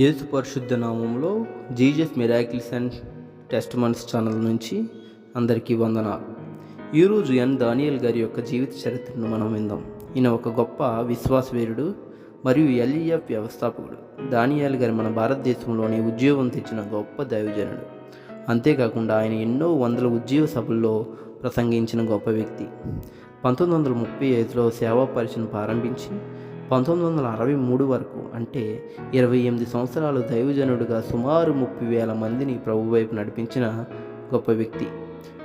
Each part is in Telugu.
యేసు పరిశుద్ధ నామంలో Jesus miracles and testimonies channel నుంచి అందరికీ వందనాలు. ఈరోజు ఎన్ దానియల్ గారి యొక్క జీవిత చరిత్రను మనం విందాం. ఈయన ఒక గొప్ప విశ్వాసవీరుడు మరియు ఎల్ఈఎఫ్ వ్యవస్థాపకుడు. దానియాల్ గారు మన భారతదేశంలోని ఉద్యోగం తెచ్చిన గొప్ప దైవజనుడు. అంతేకాకుండా ఆయన ఎన్నో వందల ఉద్యోగ సభల్లో ప్రసంగించిన గొప్ప వ్యక్తి. పంతొమ్మిది వందల ముప్పై ఐదులో సేవా పరిచయం ప్రారంభించి పంతొమ్మిది వందల అరవై మూడు వరకు అంటే ఇరవై ఎనిమిది సంవత్సరాలు దైవజనుడిగా సుమారు ముప్పై వేల మందిని ప్రభు వైపు నడిపించిన గొప్ప వ్యక్తి.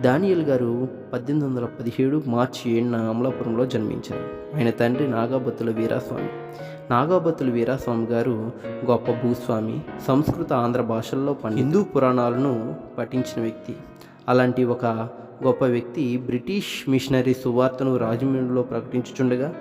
దానియల్ గారు పద్దెనిమిది వందల పదిహేడు మార్చి ఏడున అమలాపురంలో జన్మించారు. ఆయన తండ్రి నాగాబత్తుల వీరాస్వామి. నాగాబత్తుల వీరాస్వామి గారు గొప్ప భూస్వామి సంస్కృత ఆంధ్ర భాషల్లో పని హిందూ పురాణాలను పఠించిన వ్యక్తి. అలాంటి ఒక గొప్ప వ్యక్తి బ్రిటిష్ మిషనరీ సువార్తను రాజమండ్రిలో ప్రకటించుచుండగా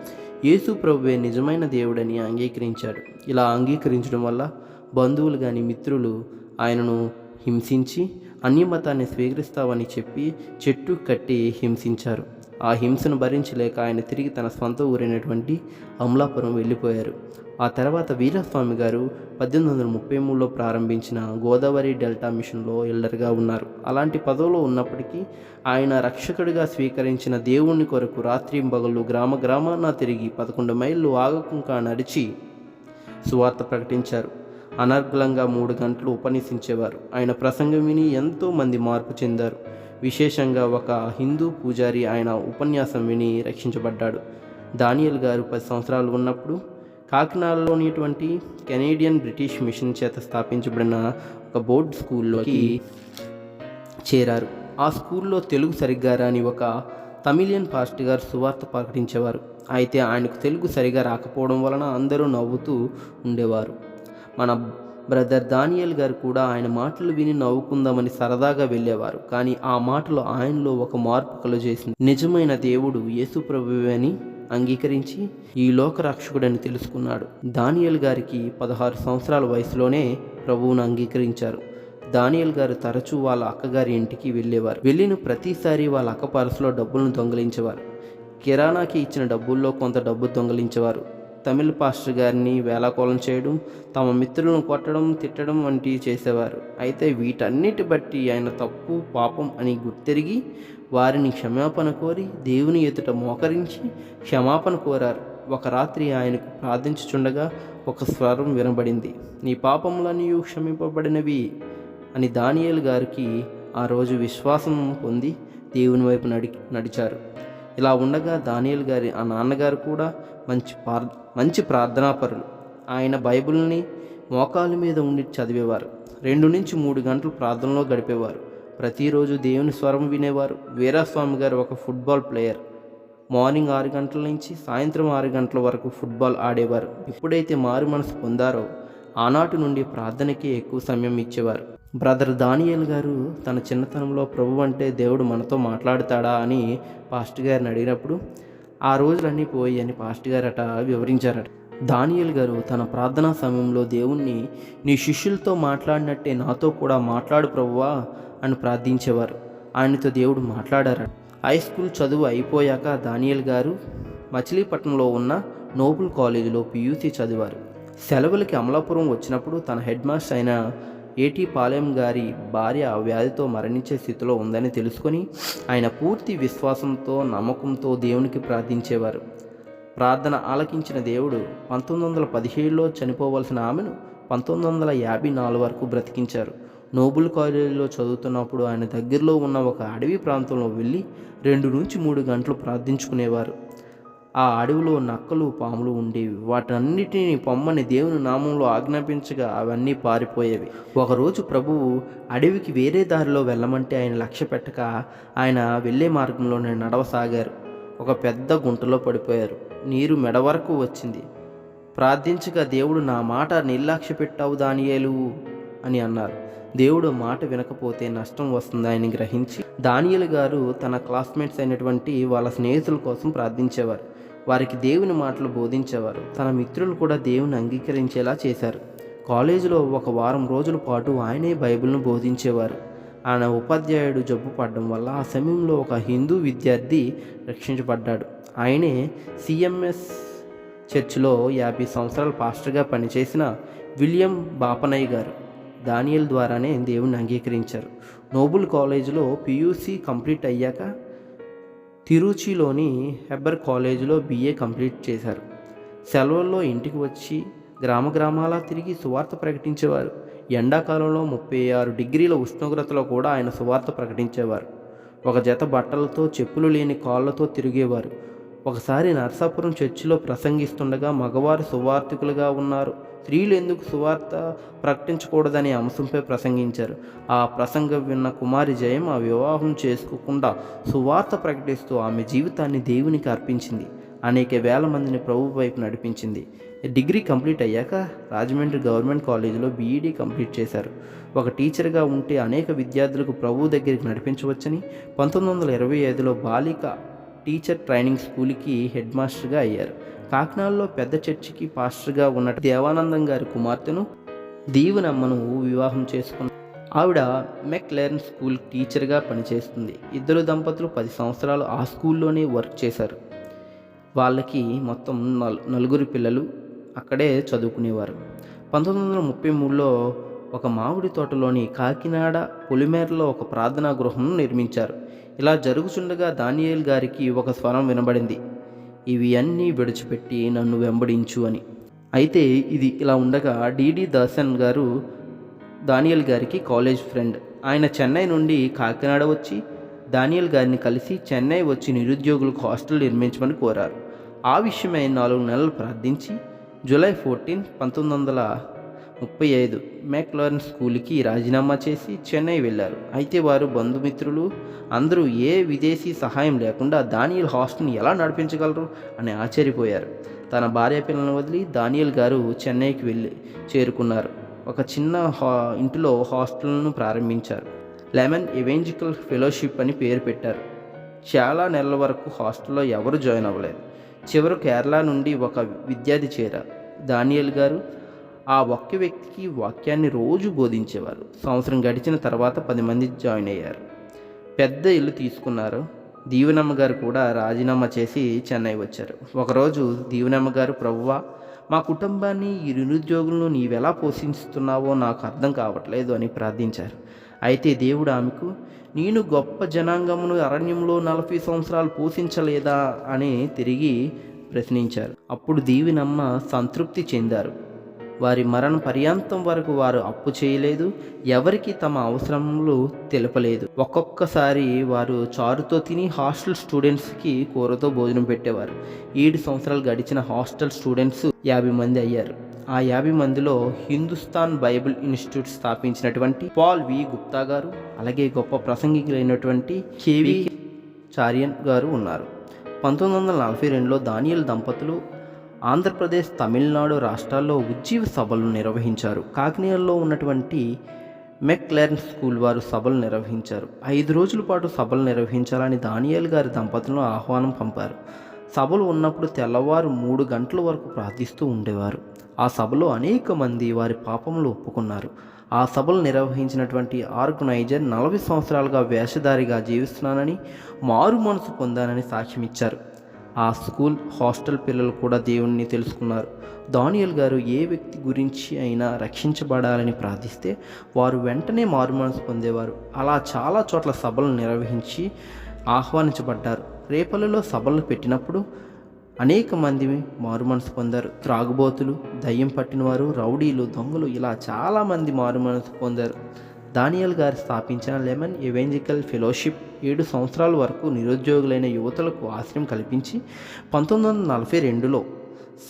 యేసు ప్రభువే నిజమైన దేవుడని అంగీకరించాడు. ఇలా అంగీకరించడం వల్ల బంధువులు కానీ మిత్రులు ఆయనను హింసించి అన్యమతాన్ని స్వీకరిస్తావని చెప్పి చెట్టు కట్టి హింసించారు. ఆ హింసను భరించలేక ఆయన తిరిగి తన సొంత ఊరైనటువంటి అమలాపురం వెళ్ళిపోయారు. ఆ తర్వాత వీరస్వామి గారు పద్దెనిమిది వందల ముప్పై మూడులో ప్రారంభించిన గోదావరి డెల్టా మిషన్లో ఎల్డర్గా ఉన్నారు. అలాంటి పదవిలో ఉన్నప్పటికీ ఆయన రక్షకుడిగా స్వీకరించిన దేవుని కొరకు రాత్రి పగళ్ళు గ్రామ గ్రామాన తిరిగి పదకొండు మైళ్ళు ఆగకుండా నడిచి సువార్త ప్రకటించారు. అనర్గళంగా మూడు గంటలు ఉపన్యసించేవారు. ఆయన ప్రసంగం విని ఎంతోమంది మార్పు చెందారు. విశేషంగా ఒక హిందూ పూజారి ఆయన ఉపన్యాసం విని రక్షించబడ్డాడు. దానియల్ గారు పది సంవత్సరాలు ఉన్నప్పుడు కాకినాడలోనిటువంటి కెనేడియన్ బ్రిటిష్ మిషన్ చేత స్థాపించబడిన ఒక బోర్డ్ స్కూల్లోకి చేరారు. ఆ స్కూల్లో తెలుగు సరిగ్గా రాని ఒక తమిళియన్ పాస్ట్ గారు సువార్త ప్రకటించేవారు. అయితే ఆయనకు తెలుగు సరిగా రాకపోవడం వలన అందరూ నవ్వుతూ ఉండేవారు. మన బ్రదర్ దానియల్ గారు కూడా ఆయన మాటలు విని నవ్వుకుందామని సరదాగా వెళ్ళేవారు. కానీ ఆ మాటలు ఆయనలో ఒక మార్పు కలుగజేసింది. నిజమైన దేవుడు యేసు ప్రభువే అని అంగీకరించి ఈ లోక రక్షకుడని తెలుసుకున్నాడు. దానియల్ గారికి పదహారు సంవత్సరాల వయసులోనే ప్రభువును అంగీకరించారు. దానియల్ గారు తరచూ వాళ్ళ అక్కగారి ఇంటికి వెళ్ళేవారు. వెళ్ళిన ప్రతిసారి వాళ్ళ అక్క పరసులో డబ్బులను దొంగలించేవారు. కిరాణాకి ఇచ్చిన డబ్బుల్లో కొంత డబ్బు దొంగలించేవారు. తమిళ పాస్టర్ గారిని వేలాకోలం చేయడం తమ మిత్రులను కొట్టడం తిట్టడం వంటివి చేసేవారు. అయితే వీటన్నిటి బట్టి ఆయన తప్పు పాపం అని గుర్తెరిగి వారిని క్షమాపణ కోరి దేవుని ఎదుట మోకరించి క్షమాపణ కోరారు. ఒక రాత్రి ఆయనకు ప్రార్థించుచుండగా ఒక స్వరం వినబడింది. నీ పాపములన్నీ క్షమింపబడినవి అని దానియేలు గారికి ఆ రోజు విశ్వాసం పొంది దేవుని వైపు నడి నడిచారు. ఇలా ఉండగా దానియల్ గారి ఆ నాన్నగారు కూడా మంచి పార్ మంచి ప్రార్థనాపరులు. ఆయన బైబిల్ని మోకాల మీద ఉండి చదివేవారు. రెండు నుంచి మూడు గంటలు ప్రార్థనలో గడిపేవారు. ప్రతిరోజు దేవుని స్వరం వినేవారు. వీరాస్వామి గారు ఒక ఫుట్బాల్ ప్లేయర్. మార్నింగ్ ఆరు గంటల నుంచి సాయంత్రం ఆరు గంటల వరకు ఫుట్బాల్ ఆడేవారు. ఎప్పుడైతే మారు మనసు పొందారో ఆనాటి నుండి ప్రార్థనకే ఎక్కువ సమయం ఇచ్చేవారు. బ్రదర్ దానియల్ గారు తన చిన్నతనంలో ప్రభు అంటే దేవుడు మనతో మాట్లాడతాడా అని పాస్ట్ గారిని అడిగినప్పుడు ఆ రోజులన్నీ పోయి అని పాస్ట్ గారట వివరించారట. దానియల్ గారు తన ప్రార్థనా సమయంలో దేవుణ్ణి నీ శిష్యులతో మాట్లాడినట్టే నాతో కూడా మాట్లాడు ప్రభువా అని ప్రార్థించేవారు. ఆయనతో దేవుడు మాట్లాడారట. హై స్కూల్ చదువు అయిపోయాక దానియల్ గారు మచిలీపట్నంలో ఉన్న నోబుల్ కాలేజీలో పియూసీ చదివారు. సెలవులకి అమలాపురం వచ్చినప్పుడు తన హెడ్ మాస్టర్ అయిన ఏటీ పాలెం గారి భార్య వ్యాధితో మరణించే స్థితిలో ఉందని తెలుసుకొని ఆయన పూర్తి విశ్వాసంతో నమ్మకంతో దేవునికి ప్రార్థించేవారు. ప్రార్థన ఆలకించిన దేవుడు పంతొమ్మిది వందల పదిహేడులో చనిపోవలసిన ఆమెను పంతొమ్మిది వందల యాభై నాలుగు వరకు బ్రతికించారు. నోబుల్ కాలేజీలో చదువుతున్నప్పుడు ఆయన దగ్గరలో ఉన్న ఒక అడవి ప్రాంతంలో వెళ్ళి రెండు నుంచి మూడు గంటలు ప్రార్థించుకునేవారు. ఆ అడవిలో నక్కలు పాములు ఉండేవి. వాటన్నిటిని పొమ్మని దేవుని నామంలో ఆజ్ఞాపించగా అవన్నీ పారిపోయేవి. ఒకరోజు ప్రభువు అడవికి వేరే దారిలో వెళ్ళమంటే ఆయన లక్ష్య పెట్టక ఆయన వెళ్ళే మార్గంలోనే నడవసాగారు. ఒక పెద్ద గుంటలో పడిపోయారు. నీరు మెడ వరకు వచ్చింది. ప్రార్థించగా దేవుడు నా మాట నిర్లక్ష్య పెట్టావు దానియేలు అని అన్నారు. దేవుడు మాట వినకపోతే నష్టం వస్తుంది ఆయన గ్రహించి దానియలు గారు తన క్లాస్మేట్స్ అయినటువంటి వాళ్ళ స్నేహితుల కోసం ప్రార్థించేవారు. వారికి దేవుని మాటలు బోధించేవారు. తన మిత్రులు కూడా దేవుని అంగీకరించేలా చేశారు. కాలేజీలో ఒక వారం రోజుల పాటు ఆయనే బైబిల్ను బోధించేవారు. ఆయన ఉపాధ్యాయుడు జబ్బు పడడం వల్ల ఆ సమయంలో ఒక హిందూ విద్యార్థి రక్షించబడ్డాడు. ఆయనే సిఎంఎస్ చర్చిలో యాభై సంవత్సరాల పాస్టర్గా పనిచేసిన విలియం బాపనయ్య గారు దానియల్ ద్వారానే దేవుణ్ణి అంగీకరించారు. నోబుల్ కాలేజీలో పియూసీ కంప్లీట్ అయ్యాక తిరుచిలోని హెబ్బర్ కాలేజీలో బీఏ కంప్లీట్ చేశారు. సెలవుల్లో ఇంటికి వచ్చి గ్రామ గ్రామాలా తిరిగి సువార్త ప్రకటించేవారు. ఎండాకాలంలో ముప్పై ఆరు డిగ్రీల ఉష్ణోగ్రతలో కూడా ఆయన సువార్త ప్రకటించేవారు. ఒక జత బట్టలతో చెప్పులు లేని కాళ్ళతో తిరిగేవారు. ఒకసారి నరసాపురం చర్చిలో ప్రసంగిస్తుండగా మగవారు సువార్థికులుగా ఉన్నారు. స్త్రీలు ఎందుకు సువార్త ప్రకటించకూడదనే అంశంపై ప్రసంగించారు. ఆ ప్రసంగం విన్న కుమారి జయం ఆ వివాహం చేసుకోకుండా సువార్త ప్రకటిస్తూ ఆమె జీవితాన్ని దేవునికి అర్పించింది. అనేక వేల మందిని ప్రభు వైపు నడిపించింది. డిగ్రీ కంప్లీట్ అయ్యాక రాజమండ్రి గవర్నమెంట్ కాలేజీలో బీఈడీ కంప్లీట్ చేశారు. ఒక టీచర్గా ఉంటే అనేక విద్యార్థులకు ప్రభు దగ్గరికి నడిపించవచ్చని పంతొమ్మిది వందల ఇరవై ఐదులో బాలిక టీచర్ ట్రైనింగ్ స్కూల్కి హెడ్ మాస్టర్గా అయ్యారు. కాకినాడలో పెద్ద చర్చికి పాస్టర్గా ఉన్న దేవానందం గారి కుమార్తెను దీవునమ్మను వివాహం చేసుకున్న ఆవిడ మెక్లెర్న్ స్కూల్ టీచర్గా పనిచేస్తుంది. ఇద్దరు దంపతులు పది సంవత్సరాలు ఆ స్కూల్లోనే వర్క్ చేశారు. వాళ్ళకి మొత్తం నల్ నలుగురు పిల్లలు అక్కడే చదువుకునేవారు. పంతొమ్మిది వందల ముప్పై మూడులో ఒక మామిడి తోటలోని కాకినాడ పొలిమేరలో ఒక ప్రార్థనా గృహం నిర్మించారు. ఇలా జరుగుచుండగా దానియేల్ గారికి ఒక స్వరం వినబడింది. ఇవి అన్నీ విడిచిపెట్టి నన్ను వెంబడించు అని. అయితే ఇది ఇలా ఉండగా డిడి దాసన్ గారు దానియల్ గారికి కాలేజ్ ఫ్రెండ్. ఆయన చెన్నై నుండి కాకినాడ వచ్చి దానియల్ గారిని కలిసి చెన్నై వచ్చి నిరుద్యోగులకు హాస్టల్ నిర్మించమని కోరారు. ఆ విషయమై నాలుగు నెలలు ప్రార్థించి జూలై ఫోర్టీన్ పంతొమ్మిది వందల ముప్పై ఐదు మెక్లారన్ స్కూల్కి రాజీనామా చేసి చెన్నై వెళ్ళారు. అయితే వారు బంధుమిత్రులు అందరూ ఏ విదేశీ సహాయం లేకుండా దానియల్ హాస్టల్ని ఎలా నడిపించగలరు అని ఆశ్చర్యపోయారు. తన భార్య పిల్లలను వదిలి దానియల్ గారు చెన్నైకి వెళ్ళి చేరుకున్నారు. ఒక చిన్న హా ఇంటిలో హాస్టల్ను ప్రారంభించారు. లెమన్ ఎవెంజికల్ ఫెలోషిప్ అని పేరు పెట్టారు. చాలా నెలల వరకు హాస్టల్లో ఎవరు జాయిన్ అవ్వలేదు. చివరు కేరళ నుండి ఒక విద్యార్థి చేరారు. దానియల్ గారు ఆ ఒక్క వ్యక్తికి వాక్యాన్ని రోజు బోధించేవారు. సంవత్సరం గడిచిన తర్వాత పది మంది జాయిన్ అయ్యారు. పెద్ద ఇల్లు తీసుకున్నారు. దీవెనమ్మ గారు కూడా రాజీనామా చేసి చెన్నై వచ్చారు. ఒకరోజు దీవెనమ్మ గారు ప్రవ్వా మా కుటుంబాన్ని ఈ నిరుద్యోగులను నీవెలా పోషిస్తున్నావో నాకు అర్థం కావట్లేదు అని ప్రార్థించారు. అయితే దేవుడు ఆమెకు నేను గొప్ప జనాంగమును అరణ్యంలో నలభై సంవత్సరాలు పోషించలేదా అని తిరిగి ప్రశ్నించారు. అప్పుడు దీవినమ్మ సంతృప్తి చెందారు. వారి మరణ పర్యాంతం వరకు వారు అప్పు చేయలేదు ఎవరికి తమ అవసరములు తెలపలేదు. ఒక్కొక్కసారి వారు చారుతో తిని హాస్టల్ స్టూడెంట్స్కి కూరతో భోజనం పెట్టేవారు. ఏడు సంవత్సరాలు గడిచిన హాస్టల్ స్టూడెంట్స్ యాభై మంది అయ్యారు. ఆ యాభై మందిలో హిందుస్థాన్ బైబిల్ ఇన్స్టిట్యూట్ స్థాపించినటువంటి పాల్ వి గుప్తా గారు అలాగే గొప్ప ప్రసంగికులైనటువంటి కేవి చారియన్ గారు ఉన్నారు. పంతొమ్మిది వందల నలభై రెండులో దానియల్ దంపతులు ఆంధ్రప్రదేశ్ తమిళనాడు రాష్ట్రాల్లో ఉజ్జీవ సభలు నిర్వహించారు. కాకినాడలో ఉన్నటువంటి మెక్లెర్న్ స్కూల్ వారు సభలు నిర్వహించారు. ఐదు రోజుల పాటు సభలు నిర్వహించాలని దానియల్ గారి దంపతులను ఆహ్వానం పంపారు. సభలు ఉన్నప్పుడు తెల్లవారు మూడు గంటల వరకు ప్రార్థిస్తూ ఉండేవారు. ఆ సభలో అనేక మంది వారి పాపములు ఒప్పుకున్నారు. ఆ సభలు నిర్వహించినటువంటి ఆర్గనైజర్ నలభై సంవత్సరాలుగా వేషధారిగా జీవిస్తున్నానని మారు మనసు పొందానని సాక్ష్యం ఇచ్చారు ఆ స్కూల్ హాస్టల్ పిల్లలు కూడా దేవుణ్ణి తెలుసుకున్నారు. దానియల్ గారు ఏ వ్యక్తి గురించి అయినా రక్షించబడాలని ప్రార్థిస్తే వారు వెంటనే మారుమనసు పొందేవారు. అలా చాలా చోట్ల సభలు నిర్వహించి ఆహ్వానించబడ్డారు. రేపలలో సభలు పెట్టినప్పుడు అనేక మంది మారుమనసు పొందారు. త్రాగుబోతులు దయ్యం పట్టినవారు రౌడీలు దొంగలు ఇలా చాలామంది మారు మనసు పొందారు. దానియల్ గారు స్థాపించిన లెమన్ ఎవెంజికల్ ఫెలోషిప్ ఏడు సంవత్సరాల వరకు నిరుద్యోగులైన యువతలకు ఆశ్రయం కల్పించి పంతొమ్మిది వందల నలభై రెండులో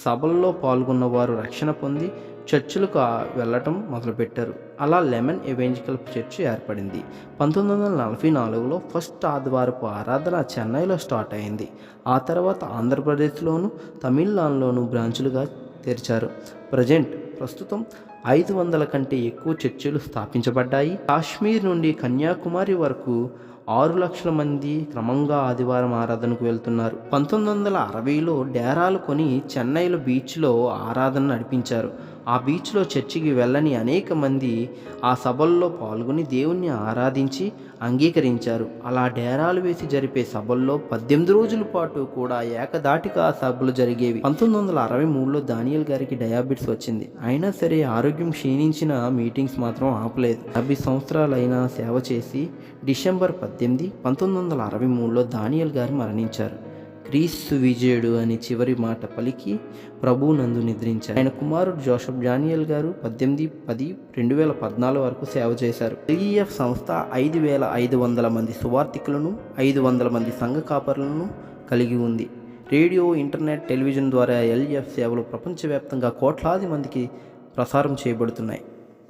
సభల్లో పాల్గొన్న వారు రక్షణ పొంది చర్చిలకు వెళ్ళటం మొదలుపెట్టారు. అలా లెమన్ ఎవెంజికల్ చర్చ్ ఏర్పడింది. పంతొమ్మిది వందల నలభై నాలుగులో ఫస్ట్ ఆదివారపు ఆరాధన చెన్నైలో స్టార్ట్ అయింది. ఆ తర్వాత ఆంధ్రప్రదేశ్లోను తమిళనాడులోను బ్రాంచులుగా తెరిచారు. ప్రజెంట్ ప్రస్తుతం ఐదు వందల కంటే ఎక్కువ చర్చిలు స్థాపించబడ్డాయి. కాశ్మీర్ నుండి కన్యాకుమారి వరకు ఆరు లక్షల మంది క్రమంగా ఆదివారం ఆరాధనకు వెళ్తున్నారు. పంతొమ్మిది వందల అరవైలో డేరాలు కొని చెన్నైలో బీచ్లో ఆరాధన నడిపించారు. ఆ బీచ్లో చర్చికి వెళ్ళని అనేక మంది ఆ సభల్లో పాల్గొని దేవుణ్ణి ఆరాధించి అంగీకరించారు. అలా డేరాలు వేసి జరిపే సభల్లో పద్దెనిమిది రోజుల పాటు కూడా ఏకదాటిగా ఆ సభలు జరిగేవి. పంతొమ్మిది వందల అరవై మూడులో దానియల్ గారికి డయాబెటిస్ వచ్చింది. అయినా సరే ఆరోగ్యం క్షీణించిన మీటింగ్స్ మాత్రం ఆపలేదు. డెబ్బై సంవత్సరాలైనా సేవ చేసి డిసెంబర్ పద్దెనిమిది పంతొమ్మిది వందల అరవై మూడులో దానియల్ గారు మరణించారు. క్రీస్తు విజయుడు అని చివరి మాట పలికి ప్రభు నందు నిద్రించారు. ఆయన కుమారుడు జోసఫ్ జానియల్ గారు పద్దెనిమిది పది రెండు వేల పద్నాలుగు వరకు సేవ చేశారు. ఎల్ఈఎఫ్ సంస్థ ఐదు వేల ఐదు వందల మంది సువార్థికులను ఐదు వందల మంది సంఘ కాపరులను కలిగి ఉంది. రేడియో ఇంటర్నెట్ టెలివిజన్ ద్వారా ఎల్ఈఎఫ్ సేవలు ప్రపంచవ్యాప్తంగా కోట్లాది మందికి ప్రసారం చేయబడుతున్నాయి.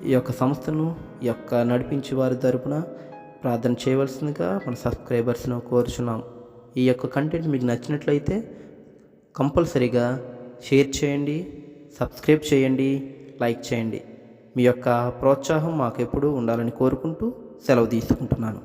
ఈ యొక్క సంస్థను ఈ యొక్క నడిపించే వారి తరపున ప్రార్థన చేయవలసిందిగా మన సబ్స్క్రైబర్స్ను కోరుచున్నాం. ఈ యొక్క కంటెంట్ మీకు నచ్చినట్లయితే కంపల్సరీగా షేర్ చేయండి సబ్స్క్రైబ్ చేయండి లైక్ చేయండి. మీ యొక్క ప్రోత్సాహం మాకు ఎప్పుడూ ఉండాలని కోరుకుంటూ సెలవు తీసుకుంటున్నాను.